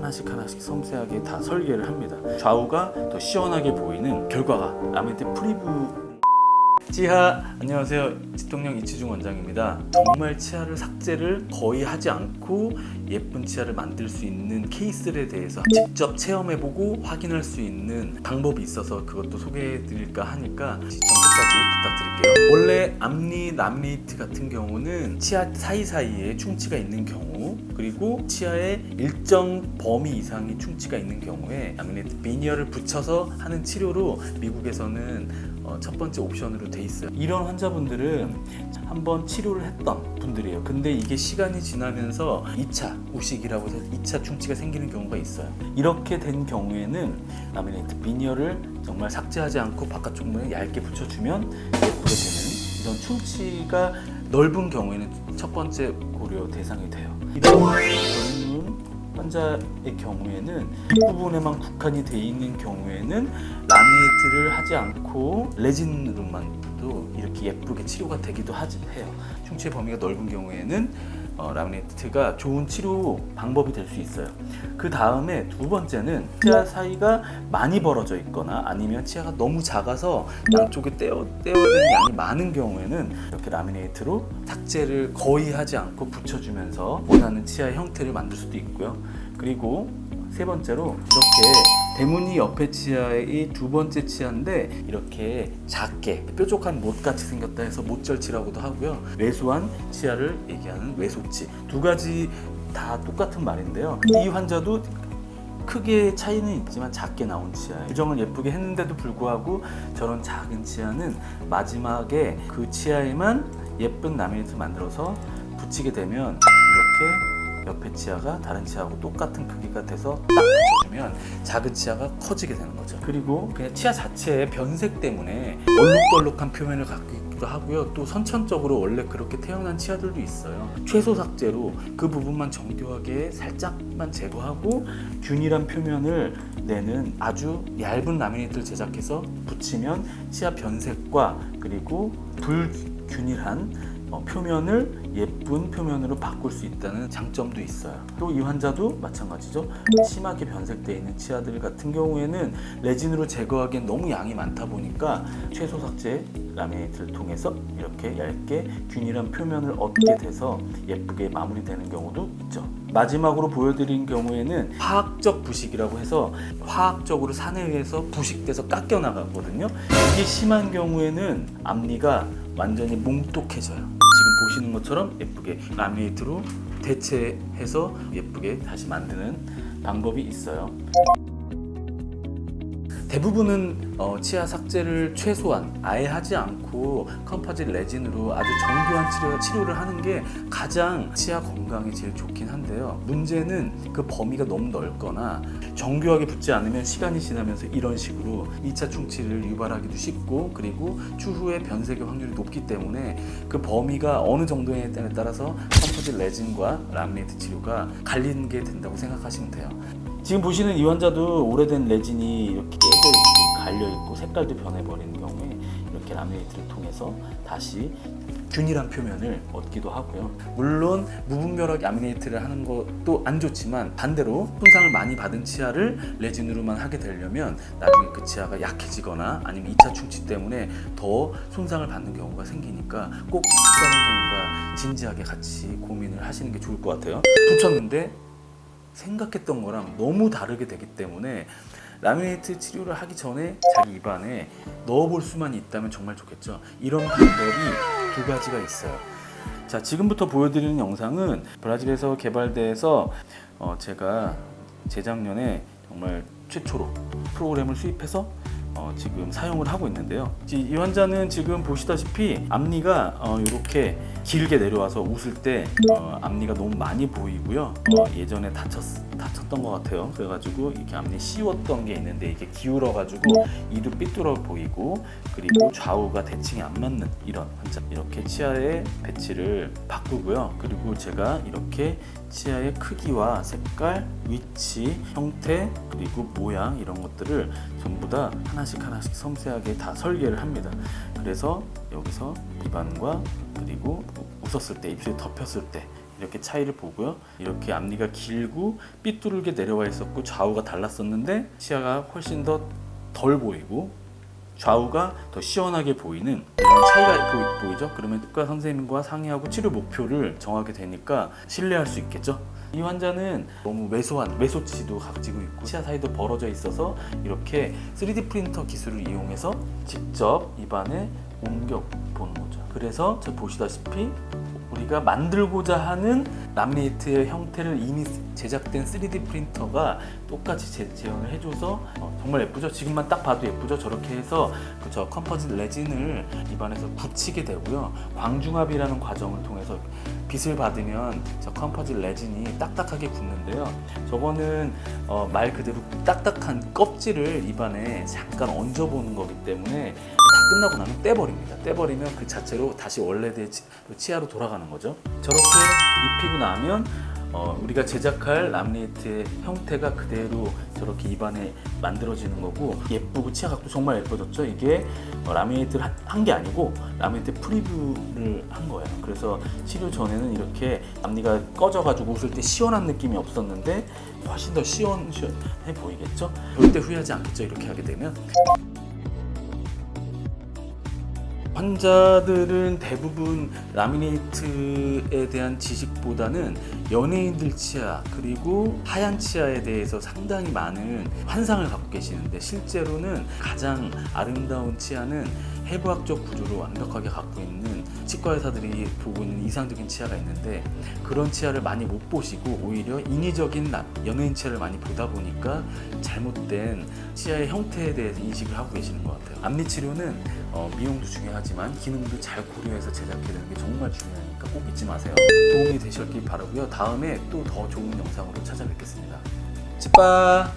하나씩 하나씩 섬세하게 다 설계를 합니다. 좌우가 더 시원하게 보이는 결과가 라멘트 프리뷰 지하 안녕하세요. 지통령 이치중 원장입니다. 정말 치아를 삭제를 거의 하지 않고 예쁜 치아를 만들 수 있는 케이스에 대해서 직접 체험해보고 확인할 수 있는 방법이 있어서 그것도 소개해드릴까 하니까 시청 끝까지 부탁드릴게요. 원래 앞니 남리트 같은 경우는 치아 사이사이에 충치가 있는 경우 그리고 치아에 일정 범위 이상의 충치가 있는 경우에 라미네이트 비니어를 붙여서 하는 치료로 미국에서는 어, 첫 번째 옵션으로 돼 있어요. 이런 환자분들은 한번 치료를 했던 분들이에요. 근데 이게 시간이 지나면서 2차 우식이라고 해서 2차 충치가 생기는 경우가 있어요. 이렇게 된 경우에는 라미네이트 비니어를 정말 삭제하지 않고 바깥쪽 면에 얇게 붙여주면 예쁘게 되는 이런 충치가 넓은 경우에는 첫 번째 고려 대상이 돼요. 이런 환자의 경우에는 이 부분에만 국한이 돼 있는 경우에는 라미네이트를 하지 않고 레진으로만도 이렇게 예쁘게 치료가 되기도 하지 해요. 충치의 범위가 넓은 경우에는 어, 라미네이트가 좋은 치료 방법이 될 수 있어요. 그 다음에 두 번째는 치아 사이가 많이 벌어져 있거나 아니면 치아가 너무 작아서 양쪽에 떼어 떼어낸 양이 많은 경우에는 이렇게 라미네이트로 삭제를 거의 하지 않고 붙여주면서 원하는 치아의 형태를 만들 수도 있고요. 그리고 세 번째로 이렇게 대문이 옆에 치아의 두 번째 치아인데 이렇게 작게 뾰족한 못 같이 생겼다 해서 못절치라고도 하고요. 왜소한 치아를 얘기하는 왜소치 두 가지 다 똑같은 말인데요. 이 환자도 크게 차이는 있지만 작게 나온 치아예요. 규정을 예쁘게 했는데도 불구하고 저런 작은 치아는 마지막에 그 치아에만 예쁜 라미네이트 만들어서 붙이게 되면 이렇게 옆에 치아가 다른 치아하고 똑같은 크기가 돼서 딱 붙여주면 작은 치아가 커지게 되는 거죠. 그리고 그냥 치아 자체의 변색 때문에 얼룩덜룩한 표면을 갖고 있기도 하고요. 또 선천적으로 원래 그렇게 태어난 치아들도 있어요. 최소 삭제로 그 부분만 정교하게 살짝만 제거하고 균일한 표면을 내는 아주 얇은 라미네이트를 제작해서 붙이면 치아 변색과 그리고 불균일한 어, 표면을 예쁜 표면으로 바꿀 수 있다는 장점도 있어요. 또 이 환자도 마찬가지죠. 심하게 변색되어 있는 치아들 같은 경우에는 레진으로 제거하기엔 너무 양이 많다 보니까 최소 삭제 라미네이트를 통해서 이렇게 얇게 균일한 표면을 얻게 돼서 예쁘게 마무리되는 경우도 있죠. 마지막으로 보여드린 경우에는 화학적 부식이라고 해서 화학적으로 산에 의해서 부식돼서 깎여 나가거든요. 이게 심한 경우에는 앞니가 완전히 몽똑해져요. 보시는 것처럼 예쁘게 라미네이트로 대체해서 예쁘게 다시 만드는 방법이 있어요. 대부분은 어, 치아 삭제를 최소한 아예 하지 않고 컴포짓 레진으로 아주 정교한 치료, 치료를 하는 게 가장 치아 건강에 제일 좋긴 한데요. 문제는 그 범위가 너무 넓거나 정교하게 붙지 않으면 시간이 지나면서 이런 식으로 2차 충치를 유발하기도 쉽고 그리고 추후에 변색의 확률이 높기 때문에 그 범위가 어느 정도에 따라서 컴포짓 레진과 라미네이트 치료가 갈리는 게 된다고 생각하시면 돼요. 지금 보시는 이 환자도 오래된 레진이 이렇게 깨져 갈려 있고 색깔도 변해버리는 경우에 이렇게 라미네이트를 통해서 다시 균일한 표면을 얻기도 하고요. 물론 무분별하게 라미네이트를 하는 것도 안 좋지만 반대로 손상을 많이 받은 치아를 레진으로만 하게 되려면 나중에 그 치아가 약해지거나 아니면 2차 충치 때문에 더 손상을 받는 경우가 생기니까 꼭 수강원장님과 진지하게 같이 고민을 하시는 게 좋을 것 같아요. 붙였는데 생각했던 거랑 너무 다르게 되기 때문에 라미네이트 치료를 하기 전에 자기 입안에 넣어볼 수만 있다면 정말 좋겠죠. 이런 방법이 두 가지가 있어요. 자, 지금부터 보여드리는 영상은 브라질에서 개발돼서 어, 제가 재작년에 정말 최초로 프로그램을 수입해서 어, 지금 사용을 하고 있는데요. 이, 이 환자는 지금 보시다시피 앞니가 어, 이렇게 길게 내려와서 웃을 때 어, 앞니가 너무 많이 보이고요. 어, 예전에 다쳤, 다쳤던 것 같아요. 그래가지고 이렇게 앞니 씌웠던 게 있는데 이게 기울어가지고 이도 삐뚤어 보이고 그리고 좌우가 대칭이 안 맞는 이런 환자 이렇게 치아의 배치를 바꾸고요. 그리고 제가 이렇게 치아의 크기와 색깔, 위치, 형태 그리고 모양 이런 것들을 전부 다 하나씩 하나씩 섬세하게 다 설계를 합니다. 그래서 여기서 입안과 그리고 웃었을 때 입술이 덮였을 때 이렇게 차이를 보고요. 이렇게 앞니가 길고 삐뚤게 내려와 있었고 좌우가 달랐었는데 치아가 훨씬 더 덜 보이고 좌우가 더 시원하게 보이는 이런 차이가 보이, 죠 그러면 치과 선생님과 상의하고 치료 목표를 정하게 되니까 신뢰할 수 있겠죠. 이 환자는 너무 왜소한 왜소치도 각지고 있고 치아 사이도 벌어져 있어서 이렇게 3D 프린터 기술을 이용해서 직접 입안에 옮겨 보는 거죠. 그래서 저 보시다시피 우리가 만들고자 하는 람리에이트의 형태를 이미 제작된 3D 프린터가 똑같이 재, 재현을 해줘서 어, 정말 예쁘죠? 지금만 딱 봐도 예쁘죠? 저렇게 해서 그저 컴포짓 레진을 입안에서 굳히게 되고요. 광중압이라는 과정을 통해서 빛을 받으면 저 컴포짓 레진이 딱딱하게 굳는데요. 저거는 어, 말 그대로 딱딱한 껍질을 입안에 잠깐 얹어보는 거기 때문에 다 끝나고 나면 떼버립니다. 떼버리면 그 자체로 다시 원래대로 치아로 돌아가는 거죠. 저렇게 입히고 나면 어, 우리가 제작할 람리에트의 형태가 그대로 저렇게 입안에 만들어지는 거고 예쁘고 치아 각도 정말 예뻐졌죠. 이게 어, 라미네이트를 한 게 아니고 라미네이트 프리뷰를 한 거예요. 그래서 치료 전에는 이렇게 앞니가 꺼져가지고 웃을 때 시원한 느낌이 없었는데 훨씬 더 시원 시원해 보이겠죠. 절대 후회하지 않겠죠. 이렇게 하게 되면. 환자들은 대부분 라미네이트에 대한 지식보다는 연예인들 치아 그리고 하얀 치아에 대해서 상당히 많은 환상을 갖고 계시는데 실제로는 가장 아름다운 치아는 해부학적 구조를 완벽하게 갖고 있는 치과 의사들이 보고 있는 이상적인 치아가 있는데 그런 치아를 많이 못 보시고 오히려 인위적인 남- 연예인 치아를 많이 보다 보니까 잘못된 치아의 형태에 대해서 인식을 하고 계시는 것 같아요. 앞니 치료는 어, 미용도 중요하지만 기능도 잘 고려해서 제작해야 되는 게 정말 중요하니까 꼭 잊지 마세요. 도움이 되셨길 바라고요. 다음에 또 더 좋은 영상으로 찾아뵙겠습니다. 치빠